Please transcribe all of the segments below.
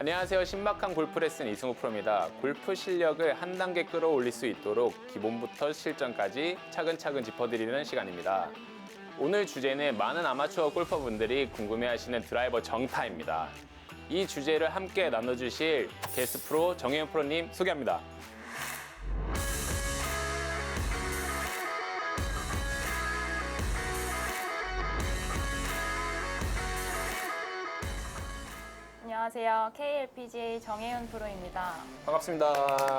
안녕하세요. 신박한 골프 레슨 이승우 프로입니다. 골프 실력을 한 단계 끌어올릴 수 있도록 기본부터 실전까지 차근차근 짚어드리는 시간입니다. 오늘 주제는 많은 아마추어 골퍼분들이 궁금해하시는 드라이버 정타입니다. 이 주제를 함께 나눠주실 게스트 프로 정혜연 프로님 소개합니다. 안녕하세요. KLPGA 정혜윤 프로입니다. 반갑습니다.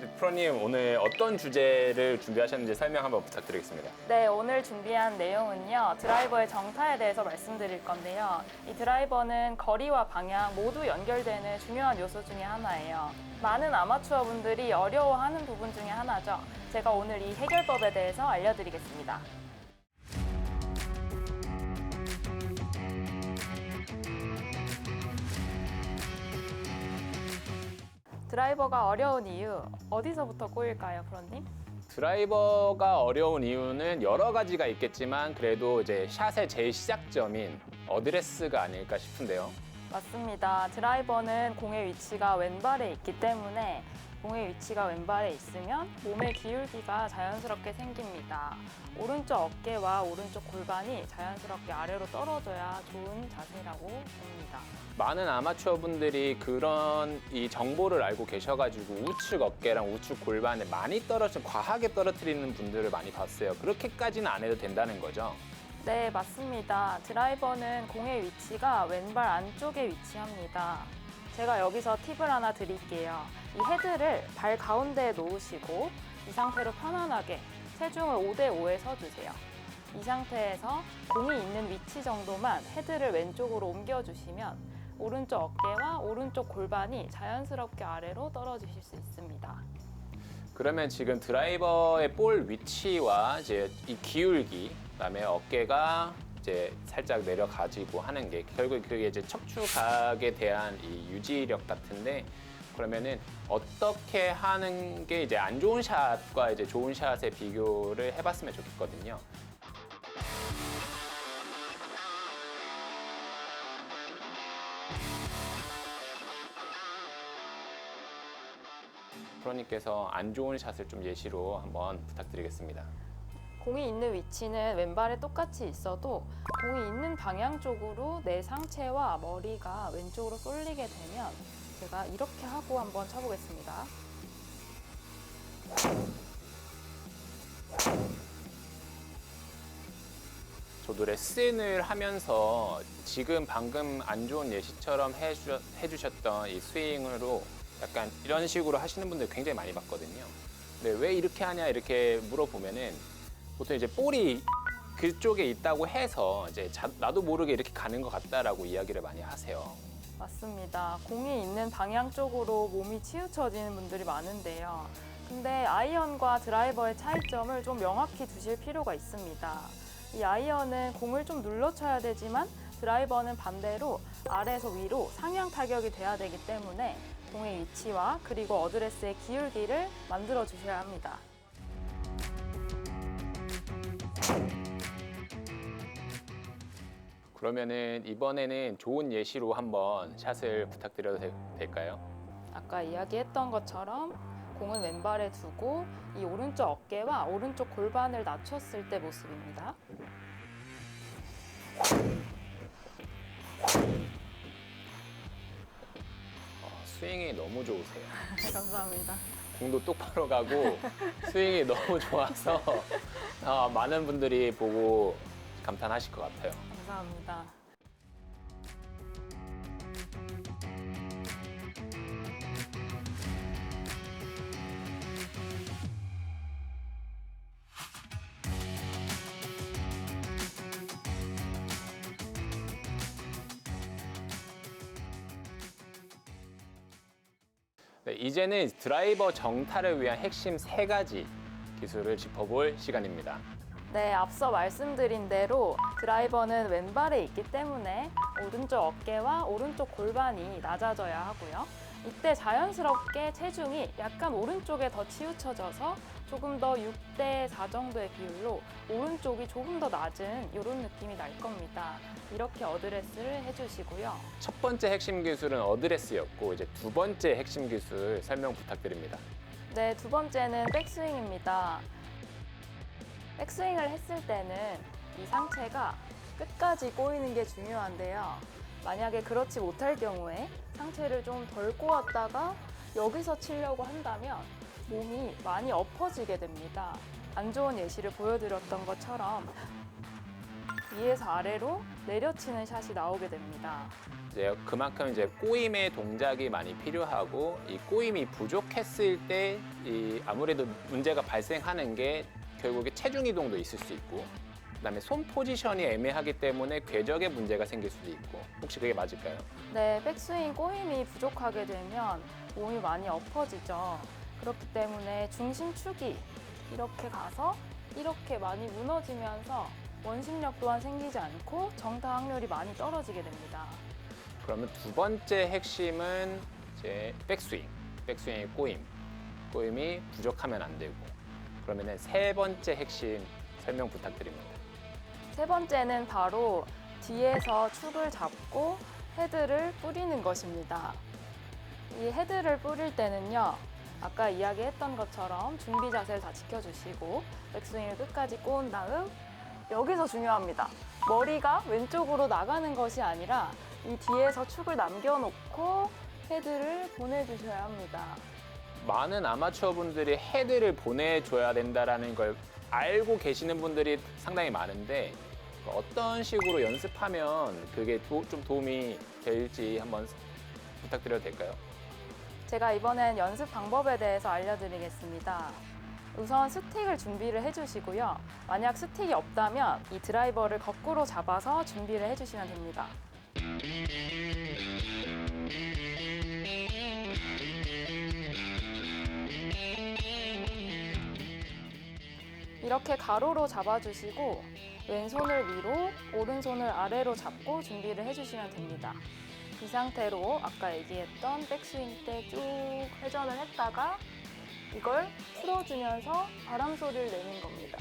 네, 프로님 오늘 어떤 주제를 준비하셨는지 설명 한번 부탁드리겠습니다. 네, 오늘 준비한 내용은요. 드라이버의 정타에 대해서 말씀드릴 건데요. 이 드라이버는 거리와 방향 모두 연결되는 중요한 요소 중에 하나예요. 많은 아마추어 분들이 어려워하는 부분 중에 하나죠. 제가 오늘 이 해결법에 대해서 알려드리겠습니다. 드라이버가 어려운 이유 어디서부터 꼬일까요, 프로님? 드라이버가 어려운 이유는 여러 가지가 있겠지만 그래도 이제 샷의 제일 시작점인 어드레스가 아닐까 싶은데요. 맞습니다. 드라이버는 공의 위치가 왼발에 있기 때문에 공의 위치가 왼발에 있으면 몸의 기울기가 자연스럽게 생깁니다. 오른쪽 어깨와 오른쪽 골반이 자연스럽게 아래로 떨어져야 좋은 자세라고 봅니다. 많은 아마추어 분들이 그런 이 정보를 알고 계셔가지고 우측 어깨랑 우측 골반에 많이 떨어져 과하게 떨어뜨리는 분들을 많이 봤어요. 그렇게까지는 안 해도 된다는 거죠. 네, 맞습니다. 드라이버는 공의 위치가 왼발 안쪽에 위치합니다. 제가 여기서 팁을 하나 드릴게요. 이 헤드를 발 가운데에 놓으시고 이 상태로 편안하게 체중을 5대5에 서주세요. 이 상태에서 공이 있는 위치 정도만 헤드를 왼쪽으로 옮겨주시면 오른쪽 어깨와 오른쪽 골반이 자연스럽게 아래로 떨어지실 수 있습니다. 그러면 지금 드라이버의 볼 위치와 이제 이 기울기, 그다음에 어깨가 이제 살짝 내려가지고 하는 게 결국 그게 이제 척추각에 대한 이 유지력 같은데 그러면은 어떻게 하는 게 이제 안 좋은 샷과 이제 좋은 샷의 비교를 해봤으면 좋겠거든요. 프로님께서 안 좋은 샷을 좀 예시로 한번 부탁드리겠습니다. 공이 있는 위치는 왼발에 똑같이 있어도 공이 있는 방향 쪽으로 내 상체와 머리가 왼쪽으로 쏠리게 되면 제가 이렇게 하고 한번 쳐보겠습니다. 저도 레슨을 하면서 지금 방금 안 좋은 예시처럼 해주셨, 해주셨던 이 스윙으로 약간 이런 식으로 하시는 분들 굉장히 많이 봤거든요. 근데 왜 이렇게 하냐 이렇게 물어보면은 보통 이제 볼이 그쪽에 있다고 해서 이제 자- 나도 모르게 이렇게 가는 것 같다라고 이야기를 많이 하세요. 맞습니다. 공이 있는 방향 쪽으로 몸이 치우쳐지는 분들이 많은데요. 근데 아이언과 드라이버의 차이점을 좀 명확히 두실 필요가 있습니다. 이 아이언은 공을 좀 눌러 쳐야 되지만 드라이버는 반대로 아래에서 위로 상향 타격이 돼야 되기 때문에 공의 위치와 그리고 어드레스의 기울기를 만들어 주셔야 합니다. 그러면은 이번에는 좋은 예시로 한번 샷을 부탁드려도 되- 될까요? 아까 이야기했던 것처럼 공은 왼발에 두고 이 오른쪽 어깨와 오른쪽 골반을 낮췄을 때 모습입니다. 어, 스윙이 너무 좋으세요. 감사합니다. 공도 똑바로 가고 스윙이 너무 좋아서 어, 많은 분들이 보고 감탄하실 것 같아요. 감사합니다. 네, 이제는 드라이버 정타를 위한 핵심 세 가지 기술을 짚어볼 시간입니다. 네, 앞서 말씀드린 대로 드라이버는 왼발에 있기 때문에 오른쪽 어깨와 오른쪽 골반이 낮아져야 하고요. 이때 자연스럽게 체중이 약간 오른쪽에 더 치우쳐져서 조금 더 6대 4 정도의 비율로 오른쪽이 조금 더 낮은 이런 느낌이 날 겁니다. 이렇게 어드레스를 해주시고요. 첫 번째 핵심 기술은 어드레스였고 이제 두 번째 핵심 기술 설명 부탁드립니다. 네, 두 번째는 백스윙입니다. 백스윙을 했을 때는 이 상체가 끝까지 꼬이는 게 중요한데요. 만약에 그렇지 못할 경우에 상체를 좀 덜 꼬았다가 여기서 치려고 한다면 몸이 많이 엎어지게 됩니다. 안 좋은 예시를 보여드렸던 것처럼 위에서 아래로 내려치는 샷이 나오게 됩니다. 이제 그만큼 이제 꼬임의 동작이 많이 필요하고 이 꼬임이 부족했을 때 이 아무래도 문제가 발생하는 게 결국에 체중 이동도 있을 수 있고 그다음에 손 포지션이 애매하기 때문에 궤적에 문제가 생길 수도 있고 혹시 그게 맞을까요? 네, 백스윙 꼬임이 부족하게 되면 몸이 많이 엎어지죠. 그렇기 때문에 중심축이 이렇게 가서 이렇게 많이 무너지면서 원심력 또한 생기지 않고 정타 확률이 많이 떨어지게 됩니다. 그러면 두 번째 핵심은 이제 백스윙, 백스윙의 꼬임, 꼬임이 부족하면 안 되고 그러면은 세 번째 핵심 설명 부탁드립니다. 세 번째는 바로 뒤에서 축을 잡고 헤드를 뿌리는 것입니다. 이 헤드를 뿌릴 때는요, 아까 이야기했던 것처럼 준비 자세를 다 지켜주시고 백스윙을 끝까지 꼬은 다음 여기서 중요합니다. 머리가 왼쪽으로 나가는 것이 아니라 이 뒤에서 축을 남겨놓고 헤드를 보내주셔야 합니다. 많은 아마추어 분들이 헤드를 보내줘야 된다라는 걸 알고 계시는 분들이 상당히 많은데 어떤 식으로 연습하면 그게 도- 좀 도움이 될지 한번 부탁드려도 될까요? 제가 이번엔 연습 방법에 대해서 알려드리겠습니다. 우선 스틱을 준비를 해주시고요. 만약 스틱이 없다면 이 드라이버를 거꾸로 잡아서 준비를 해주시면 됩니다. 이렇게 가로로 잡아주시고 왼손을 위로, 오른손을 아래로 잡고 준비를 해주시면 됩니다. 이 상태로 아까 얘기했던 백스윙 때 쭉 회전을 했다가 이걸 풀어주면서 바람 소리를 내는 겁니다.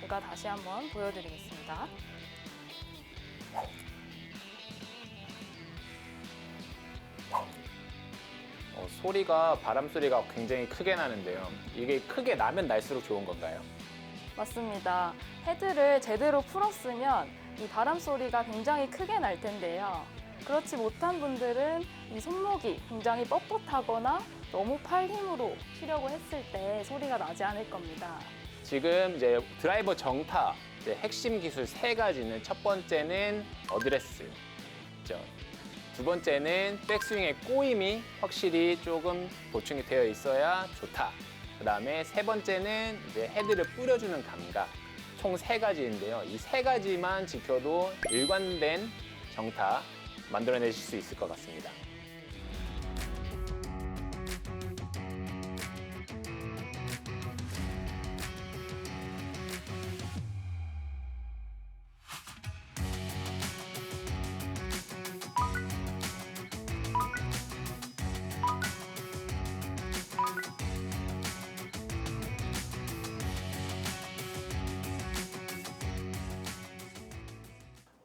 제가 다시 한번 보여드리겠습니다. 어, 소리가 바람 소리가 굉장히 크게 나는데요. 이게 크게 나면 날수록 좋은 건가요? 맞습니다. 헤드를 제대로 풀었으면 이 바람 소리가 굉장히 크게 날 텐데요. 그렇지 못한 분들은 이 손목이 굉장히 뻣뻣하거나 너무 팔 힘으로 치려고 했을 때 소리가 나지 않을 겁니다. 지금 이제 드라이버 정타 이제 핵심 기술 세 가지는 첫 번째는 어드레스, 있죠. 두 번째는 백스윙의 꼬임이 확실히 조금 보충이 되어 있어야 좋다. 그 다음에 세 번째는 이제 헤드를 뿌려주는 감각. 총 세 가지인데요. 이 세 가지만 지켜도 일관된 정타 만들어내실 수 있을 것 같습니다.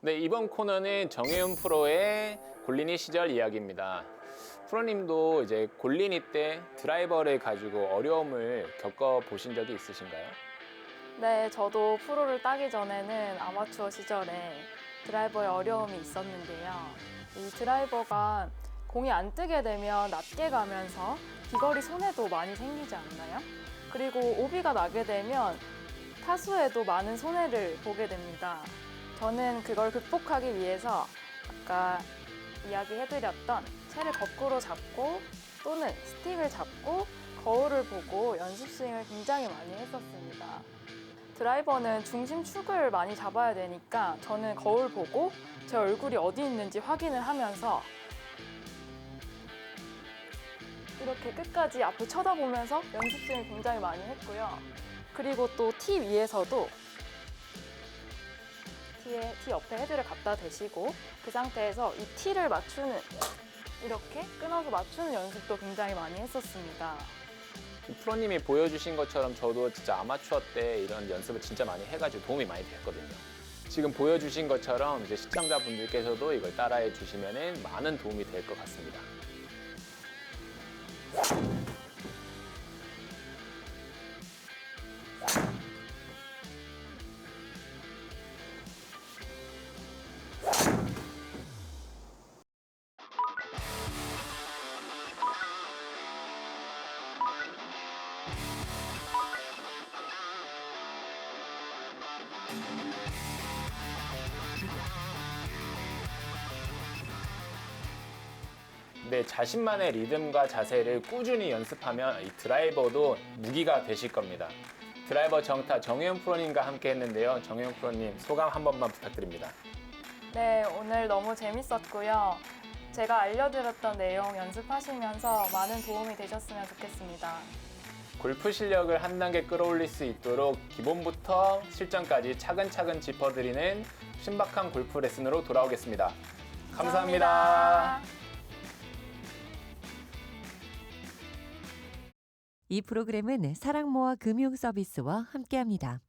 네, 이번 코너는 정혜윤 프로의 골린이 시절 이야기입니다. 프로님도 이제 골린이 때 드라이버를 가지고 어려움을 겪어 보신 적이 있으신가요? 네, 저도 프로를 따기 전에는 아마추어 시절에 드라이버에 어려움이 있었는데요. 이 드라이버가 공이 안 뜨게 되면 낮게 가면서 비거리 손해도 많이 생기지 않나요? 그리고 오비가 나게 되면 타수에도 많은 손해를 보게 됩니다. 저는 그걸 극복하기 위해서 아까 이야기해드렸던 채를 거꾸로 잡고 또는 스틱을 잡고 거울을 보고 연습 스윙을 굉장히 많이 했었습니다. 드라이버는 중심 축을 많이 잡아야 되니까 저는 거울 보고 제 얼굴이 어디 있는지 확인을 하면서 이렇게 끝까지 앞을 쳐다보면서 연습 스윙을 굉장히 많이 했고요. 그리고 또 티 위에서도 티에 티 옆에 헤드를 갖다 대시고 그 상태에서 이 티를 맞추는 이렇게 끊어서 맞추는 연습도 굉장히 많이 했었습니다. 프로님이 보여주신 것처럼 저도 진짜 아마추어 때 이런 연습을 진짜 많이 해가지고 도움이 많이 됐거든요. 지금 보여주신 것처럼 이제 시청자분들께서도 이걸 따라해 주시면 많은 도움이 될 것 같습니다. 네, 자신만의 리듬과 자세를 꾸준히 연습하면 이 드라이버도 무기가 되실 겁니다. 드라이버 정타 정혜영 프로님과 함께 했는데요. 정혜영 프로님 소감 한 번만 부탁드립니다. 네, 오늘 너무 재밌었고요. 제가 알려드렸던 내용 연습하시면서 많은 도움이 되셨으면 좋겠습니다. 골프 실력을 한 단계 끌어올릴 수 있도록 기본부터 실전까지 차근차근 짚어드리는 신박한 골프 레슨으로 돌아오겠습니다 감사합니다. 이 프로그램은 사랑모아 금융 서비스와 함께합니다.